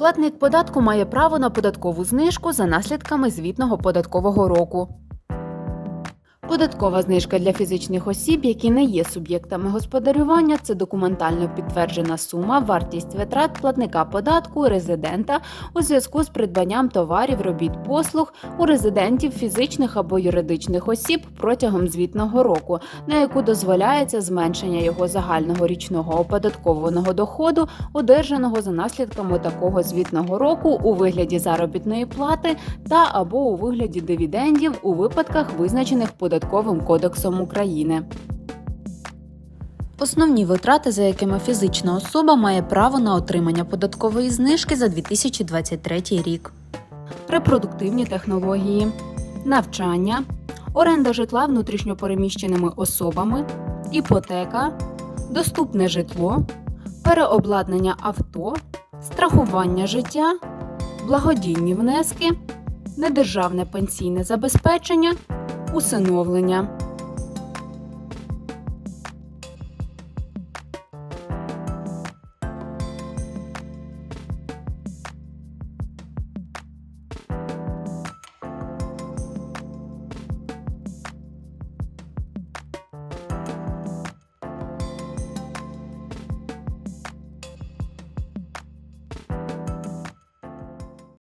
Платник податку має право на податкову знижку за наслідками звітного податкового року. Податкова знижка для фізичних осіб, які не є суб'єктами господарювання, це документально підтверджена сума, вартість витрат платника податку резидента у зв'язку з придбанням товарів, робіт, послуг у резидентів фізичних або юридичних осіб протягом звітного року, на яку дозволяється зменшення його загального річного оподаткованого доходу, одержаного за наслідками такого звітного року у вигляді заробітної плати та або у вигляді дивідендів у випадках, визначених податковим кодексом України. Основні витрати, за якими фізична особа має право на отримання податкової знижки за 2023 рік. Репродуктивні технології, навчання, оренда житла внутрішньопереміщеними особами, іпотека, доступне житло, переобладнання авто, страхування життя, благодійні внески, недержавне пенсійне забезпечення, усиновлення.